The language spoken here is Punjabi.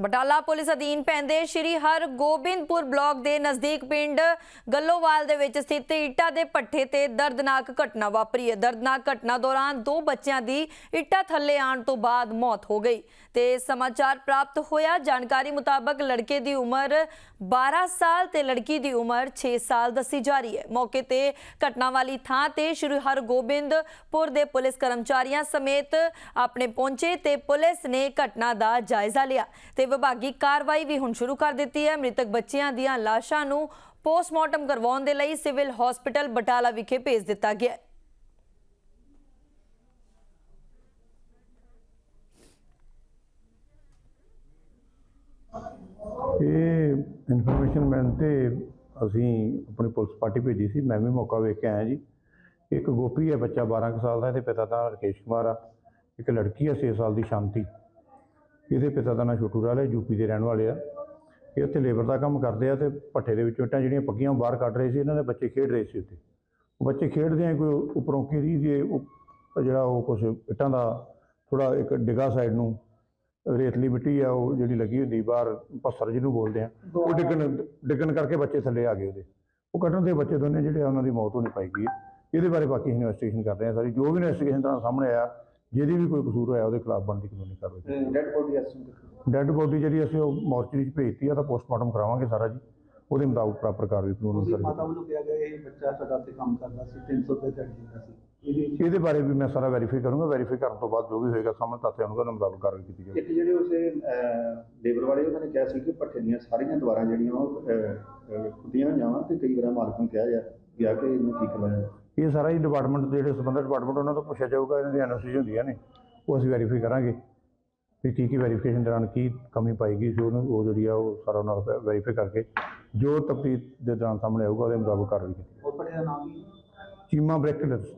ਬਟਾਲਾ ਪੁਲਿਸ ਅਧੀਨ ਪੈਂਦੇ ਸ਼੍ਰੀ ਹਰਗੋਬਿੰਦਪੁਰ ਬਲਾਕ ਦੇ ਨਜ਼ਦੀਕ ਪਿੰਡ ਗੱਲੋਵਾਲ ਦੇ ਵਿੱਚ ਸਥਿਤ ਇੱਟਾਂ ਦੇ ਪੱਠੇ ਤੇ ਦਰਦਨਾਕ ਘਟਨਾ ਵਾਪਰੀ ਹੈ। ਦਰਦਨਾਕ ਘਟਨਾ ਦੌਰਾਨ ਦੋ ਬੱਚਿਆਂ ਦੀ ਇੱਟਾਂ ਥੱਲੇ ਆਉਣ ਤੋਂ ਬਾਅਦ ਮੌਤ ਹੋ ਗਈ। ਤੇ ਸਮਾਚਾਰ ਪ੍ਰਾਪਤ ਹੋਇਆ, ਜਾਣਕਾਰੀ ਮੁਤਾਬਕ ਲੜਕੇ ਦੀ ਉਮਰ 12 ਸਾਲ ਤੇ ਲੜਕੀ ਦੀ ਉਮਰ 6 ਸਾਲ ਦੱਸੀ ਜਾ ਰਹੀ ਹੈ। ਮੌਕੇ ਤੇ ਘਟਨਾ ਵਾਲੀ ਥਾਂ ਤੇ ਸ਼੍ਰੀ ਹਰਗੋਬਿੰਦਪੁਰ ਦੇ ਪੁਲਿਸ ਕਰਮਚਾਰੀਆਂ ਸਮੇਤ ਆਪਣੇ ਪਹੁੰਚੇ ਤੇ ਪੁਲਿਸ ਨੇ ਘਟਨਾ ਦਾ ਜਾਇਜ਼ਾ ਲਿਆ। ਤੇ ਵਿਭਾਗੀ ਕਾਰਵਾਈ ਵੀ ਹੁਣ ਸ਼ੁਰੂ ਕਰ ਦਿੱਤੀ ਹੈ। ਮ੍ਰਿਤਕ ਬੱਚਿਆਂ ਦੀਆਂ ਲਾਸ਼ਾਂ ਨੂੰ ਪੋਸਟਮਾਰਟਮ ਕਰਵਾਉਣ ਦੇ ਲਈ ਸਿਵਲ ਹਸਪੀਟਲ ਬਟਾਲਾ ਵਿਖੇ ਭੇਜ ਦਿੱਤਾ ਗਿਆ ਹੈ। ਇਹ ਇਨਫੋਰਮੇਸ਼ਨ ਮਿਲਣ ਤੇ ਅਸੀਂ ਆਪਣੀ ਪੁਲਿਸ ਪਾਰਟੀ ਭੇਜੀ ਸੀ। ਮੈਂ ਵੀ ਮੌਕਾ ਵੇਖ ਕੇ ਆਇਆ ਜੀ। ਇੱਕ ਗੋਪੀ ਹੈ, ਬੱਚਾ 12 ਕੁ ਸਾਲ ਦਾ, ਇਹਦੇ ਪਿਤਾ ਦਾ ਰਕੇਸ਼ ਕੁਮਾਰ ਆ। ਇੱਕ ਲੜਕੀ ਹੈ 6 ਸਾਲ ਦੀ ਸ਼ਾਂਤੀ। ਇਹਦੇ ਪਿਤਾ ਦਾ ਨਾਂ ਛੋਟੂ ਰਾਲ ਹੈ ਯੂਪੀ ਦੇ ਰਹਿਣ ਵਾਲੇ ਆ। ਇਹ ਉੱਥੇ ਲੇਬਰ ਦਾ ਕੰਮ ਕਰਦੇ ਆ ਤੇ ਭੱਠੇ ਦੇ ਵਿੱਚੋਂ ਇੱਟਾਂ ਜਿਹੜੀਆਂ ਪੱਕੀਆਂ ਉਹ ਬਾਹਰ ਕੱਢ ਰਹੇ ਸੀ ਇਹਨਾਂ ਦੇ ਬੱਚੇ ਖੇਡ ਰਹੇ ਸੀ ਉੱਥੇ। ਉਹ ਬੱਚੇ ਖੇਡਦੇ ਆ ਕੋਈ ਉੱਪਰੋਂ ਘੇਰੀ ਜੇ ਉਹ ਜਿਹੜਾ ਉਹ ਕੁਛ ਇੱਟਾਂ ਦਾ ਥੋੜਾ ਇੱਕ ਡਿਗਾ ਸਾਈਡ ਨੂੰ ਰੇਤਲੀ ਮਿੱਟੀ ਆ ਉਹ ਜਿਹੜੀ ਲੱਗੀ ਹੁੰਦੀ ਬਾਹਰ ਪੱਥਰ ਜਿਹਨੂੰ ਬੋਲਦੇ ਆ ਉਹ ਡਿੱਗਣ ਡਿੱਗਣ ਕਰਕੇ ਬੱਚੇ ਥੱਲੇ ਆ ਗਏ ਉਹਦੇ। ਉਹ ਕੱਢਣ ਦੇ ਬੱਚੇ ਦੋਨੇ ਜਿਹੜੇ ਆ ਉਹਨਾਂ ਦੀ ਮੌਤ ਹੋਣੀ ਪਾਈ ਗਈ ਇਹਦੇ ਬਾਰੇ ਬਾਕੀ ਇਨਵੈਸਟੀਗੇਸ਼ਨ ਕਰ ਰਹੇ ਆ ਸਾਰੀ। ਜੋ ਵੀ ਇਨਵੈਸਟੀਗੇਸ਼ਨ ਤਰ੍ਹਾਂ ਸਾਹਮਣੇ ਆਇਆ ਜਿਹਦੀ ਵੀ ਕੋਈ ਕਸੂਰ ਹੋਇਆ ਉਹਦੇ ਖਿਲਾਫ ਬਣਦੀ ਕਾਨੂੰਨੀ ਕਾਰਵਾਈ dead body estimate dead body ਜਿਹੜੀ ਅਸੀਂ ਉਹ ਮੋਰਚਰੀ 'ਚ ਭੇਜਤੀ ਆ ਤਾਂ ਪੋਸਟਮਾਰਟਮ ਕਰਾਵਾਂਗੇ ਸਾਰਾ ਜੀ। ਉਹਦੇ ਮੁਤਾਬਕ ਪ੍ਰੋਪਰ ਕਾਰਵਾਈ ਕਾਨੂੰਨ ਤੁਸੀਂ ਅਨੁਸਾਰ ਮਾਤਾ ਵੱਲੋਂ ਕਿਹਾ ਗਿਆ ਇਹ ਬੱਚਾ ਸਾਡਾ ਤੇ ਕੰਮ ਕਰਦਾ ਸੀ 300 ਰੁਪਏ ਦਿਹਾੜੀ ਦਿੰਦਾ ਸੀ। ਇਹਦੇ ਇਹਦੇ ਬਾਰੇ ਵੀ ਮੈਂ ਸਾਰਾ ਵੈਰੀਫਾਈ ਕਰੂੰਗਾ। ਵੈਰੀਫਾਈ ਕਰਨ ਤੋਂ ਬਾਅਦ ਜੋ ਵੀ ਹੋਏਗਾ ਸਾਹਮਣੇ ਤੱਥ ਆਉਣਗੇ ਉਹਨਾਂ ਮੁਤਾਬਕ ਕਾਰਵਾਈ ਕੀਤੀ ਜਾਵੇਗੀ ਇੱਕ ਜਿਹੜੇ ਉਸੇ ਲੇਬਰ ਵਾਲੇ ਉਹਨਾਂ ਨੇ ਕਿਹਾ ਸੀ ਕਿ ਪੱਠੇ ਦੀਆਂ ਸਾਰੀਆਂ ਦੀਵਾਰਾਂ ਜਿਹੜੀਆਂ ਉਹ ਖੁੱਦੀਆਂ ਹੋਈਆਂ ਵਾ ਤੇ ਕਈ ਵਾਰ ਮਾਲਕ ਨੂੰ ਕਿਹਾ ਜਾ ਗਿਆ ਕਿ ਇਹਨੂੰ ਠੀਕ ਕਰਵਾਇਆ ਇਹ ਸਾਰਾ ਹੀ ਡਿਪਾਰਟਮੈਂਟ ਜਿਹੜੇ ਸੰਬੰਧਿਤ ਡਿਪਾਰਟਮੈਂਟ ਉਹਨਾਂ ਤੋਂ ਪੁੱਛਿਆ ਜਾਊਗਾ ਇਹਨਾਂ ਦੀ ਐਨਓਸੀ ਹੁੰਦੀਆਂ ਨੇ। ਉਹ ਅਸੀਂ ਵੈਰੀਫਾਈ ਕਰਾਂਗੇ ਵੀ ਕੀ ਕੀ ਵੈਰੀਫਿਕੇਸ਼ਨ ਦੌਰਾਨ ਕੀ ਕਮੀ ਪਾਈ ਗਈ ਸੀ ਉਹਨੂੰ ਉਹ ਜਿਹੜੀ ਆ ਉਹ ਸਾਰਾ ਉਹਨਾਂ ਦਾ ਵੈਰੀਫਾਈ ਕਰਕੇ ਜੋ ਤਫਤੀਸ਼ ਦੇ ਦੌਰਾਨ ਸਾਹਮਣੇ ਆਊਗਾ ਉਹਦੇ ਮੁਤਾਬਕ ਕਾਰਵਾਈ ਕੀਤੀ ਕੀ ਚੀਮਾ ਬ੍ਰੈਕਟਸ।